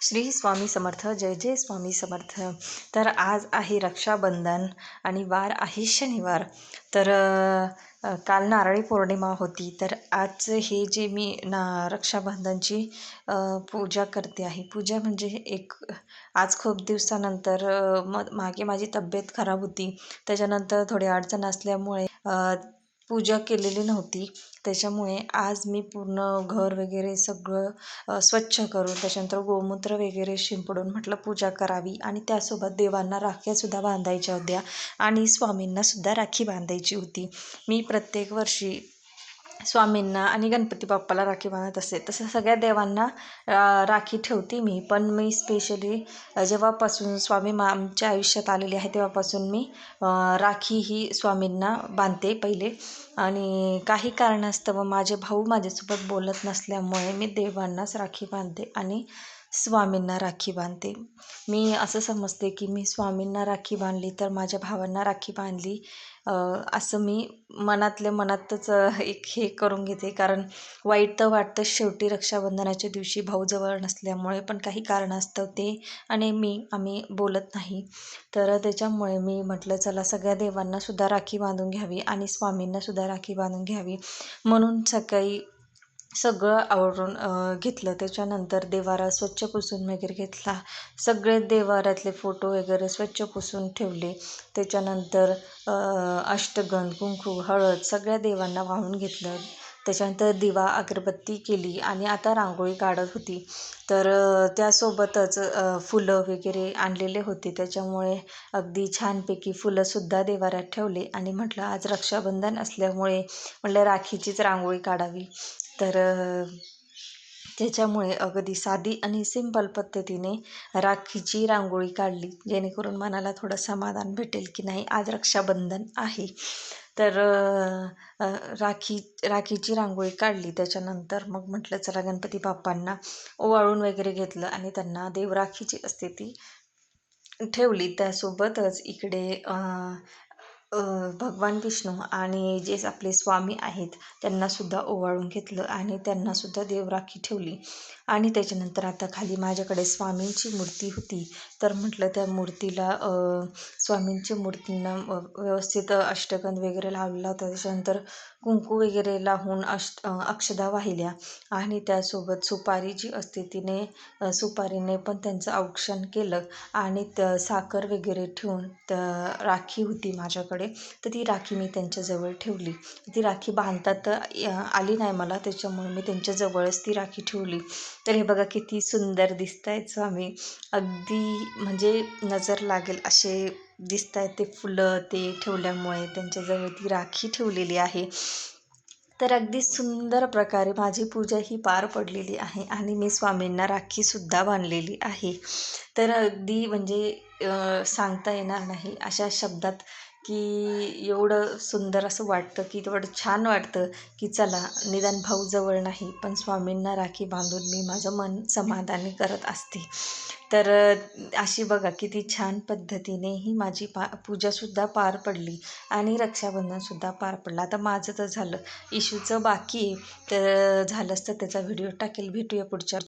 श्री स्वामी समर्थ जय जय स्वामी समर्थ. तर आज आहे रक्षाबंधन आणि वार आहे शनिवार. तर काल नारळी पौर्णिमा होती. तर आज हे जे मी ना रक्षाबंधनची पूजा करते आहे. पूजा म्हणजे एक आज खूप दिवसानंतर म मागे माझी तब्येत खराब होती. त्याच्यानंतर थोडी अडचण असल्यामुळे पूजा केलेली नव्हती. त्याच्यामुळे आज मी पूर्ण घर वगैरे सगळं स्वच्छ करून त्याच्यानंतर गोमूत्र वगैरे शिंपडून म्हटलं पूजा करावी आणि त्यासोबत देवांना राख्यासुद्धा बांधायच्या होत्या आणि स्वामींनासुद्धा राखी बांधायची होती. मी प्रत्येक वर्षी स्वामींना आणि गणपती बाप्पाला राखी बांधत असते. तसं सगळ्या देवांना राखी ठेवते मी. पण मी स्पेशली जेव्हापासून स्वामी मा आमच्या आयुष्यात आलेले आहे तेव्हापासून मी राखी ही स्वामींना बांधते पहिले. आणि काही कारणास्तव माझे भाऊ माझ्यासोबत बोलत नसल्यामुळे मी देवांनाच राखी बांधते. आणि स्वामींना राखी बांधते. मी असं समजते की मी स्वामींना राखी बांधली तर माझ्या भावांना राखी बांधली असं मी मनातल्या मनातच एक हे करून घेते. कारण वाईट तर वाटतं शेवटी रक्षाबंधनाच्या दिवशी भाऊ जवळ नसल्यामुळे पण काही कारणास्तव ते आणि मी आम्ही बोलत नाही. तर त्याच्यामुळे मी म्हटलं चला सगळ्या देवांनासुद्धा राखी बांधून घ्यावी आणि स्वामींनासुद्धा राखी बांधून घ्यावी. म्हणून सकाळी सगळं आवरून घेतलं. त्याच्यानंतर देवारा स्वच्छ पुसून वगैरे घेतला. सगळे देवारातले फोटो वगैरे स्वच्छ पुसून ठेवले. त्याच्यानंतर अष्टगंध कुंकू हळद सगळ्या देवांना वाहून घेतलं. त्याच्यानंतर दिवा अगरबत्ती केली आणि आता रांगोळी काढत होती. तर त्यासोबतच फुलं वगैरे आणलेले होते. त्याच्यामुळे अगदी छानपैकी फुलंसुद्धा देवाऱ्यात ठेवले आणि म्हटलं आज रक्षाबंधन असल्यामुळे म्हटलं राखीचीच रांगोळी काढावी. तर त्याच्यामुळे अगदी साधी आणि सिंपल पद्धतीने राखीची रांगोळी काढली जेणेकरून मनाला थोडं समाधान भेटेल की नाही आज रक्षाबंधन आहे. तर राखी राखीची रांगोळी काढली. त्याच्यानंतर मग म्हटलं चला गणपती बाप्पांना ओवाळून वगैरे घेतलं आणि त्यांना देवराखीची असते ती ठेवली. त्यासोबतच इकडे भगवान विष्णू आणि जे आपले स्वामी आहेत त्यांनासुद्धा ओवाळून घेतलं आणि त्यांनासुद्धा देवराखी ठेवली. आणि त्याच्यानंतर आता खाली माझ्याकडे स्वामींची मूर्ती होती. तर म्हटलं त्या मूर्तीला स्वामींच्या मूर्तींना व्यवस्थित अष्टगंध वगैरे लावलेला होता. त्याच्यानंतर कुंकू वगैरे लावून अष्ट अक्षदा वाहिल्या आणि त्यासोबत सुपारी जी असते तिने सुपारीने पण त्यांचं औक्षण केलं आणि त साखर वगैरे ठेवून त राखी होती माझ्याकडे. तर ती राखी मी त्यांच्याजवळ ठेवली. ती राखी बांधतात तर आली नाही मला त्याच्यामुळे मी त्यांच्याजवळच ती राखी ठेवली. तर हे बघा किती सुंदर दिसत आहेत स्वामी. अगदी म्हणजे नजर लागेल असे दिसत आहेत ते फुलं ते ठेवल्यामुळे. त्यांच्याजवळ ती राखी ठेवलेली आहे. तर अगदी सुंदर प्रकारे माझी पूजा ही पार पडलेली आहे आणि मी स्वामींना राखीसुद्धा बांधलेली आहे. तर अगदी म्हणजे सांगता येणार नाही अशा शब्दात की एवढं सुंदर असं वाटतं की तेवढं छान वाटतं की चला निदान भाऊ जवळ नाही पण स्वामींना राखी बांधून मी माझं मन समाधानी करत असते. तर अशी बघा किती छान पद्धतीने ही माझी पा पूजासुद्धा पार पडली आणि रक्षाबंधनसुद्धा पार पडलं. आता माझं तर झालं. इशूचं बाकी तर झालंच तर त्याचा व्हिडिओ टाकेल. भेटूया पुढच्या